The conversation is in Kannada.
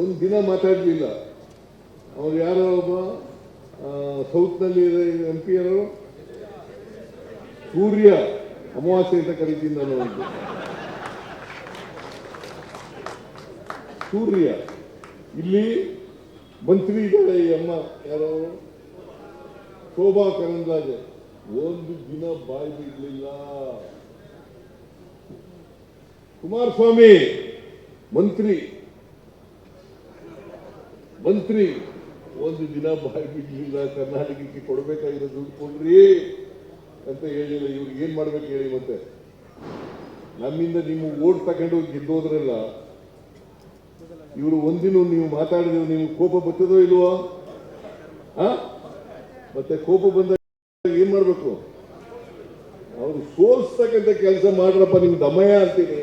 ಒಂದು ದಿನ ಮಾತಾಡಲಿಲ್ಲ. ಅವ್ರು ಯಾರೋ ಒಬ್ಬ ಸೌತ್ನಲ್ಲಿ ಎಂ ಪಿ ಯಾರು ಸೂರ್ಯ ಅಮಾವಾಸ್ಯೆ ಅಂತ ಕರಿತೀನಿ ನಾನು ಸೂರ್ಯ, ಇಲ್ಲಿ ಮಂತ್ರಿ ಇದ್ದಾರೆ ಈ ಅಮ್ಮ, ಯಾರೋ ಶೋಭಾ ಕರಂದ್ಲಾಜೆ, ಒಂದು ದಿನ ಬಾಯಿ ಬಿಡಲಿಲ್ಲ. ಕುಮಾರಸ್ವಾಮಿ, ಮಂತ್ರಿ. ಮಂತ್ರಿ, ಒಂದು ದಿನ ಬಾಯಿ ಕರ್ನಾಟಕಕ್ಕೆ ಕೊಡಬೇಕಾಗಿರೋ ದುಡ್ಡು ಕೊಡ್ರಿ ಅಂತ ಹೇಳಿಲ್ಲ. ಇವ್ರಿಗೆ ಏನ್ ಮಾಡ್ಬೇಕು ಹೇಳಿ ಮತ್ತೆ? ನಮ್ಮಿಂದ ನಿಮ್ಮ ಓಟ್ ತಗೊಂಡು ಗೆದ್ದೋದ್ರಲ್ಲ, ಇವರು ಒಂದಿನ ನೀವು ಮಾತಾಡಿದ್ರೆ ನೀವು ಕೋಪ ಬರ್ತದೋ ಇಲ್ವೋ? ಆ ಮತ್ತೆ ಕೋಪ ಬಂದಾಗ ಏನ್ ಮಾಡ್ಬೇಕು? ಅವ್ರು ಸೋಲ್ಸ್ತಕ್ಕಂಥ ಕೆಲಸ ಮಾಡ್ರಪ್ಪ ನಿಮ್ಗೆ ದಮಯ ಅಂತೀನಿ.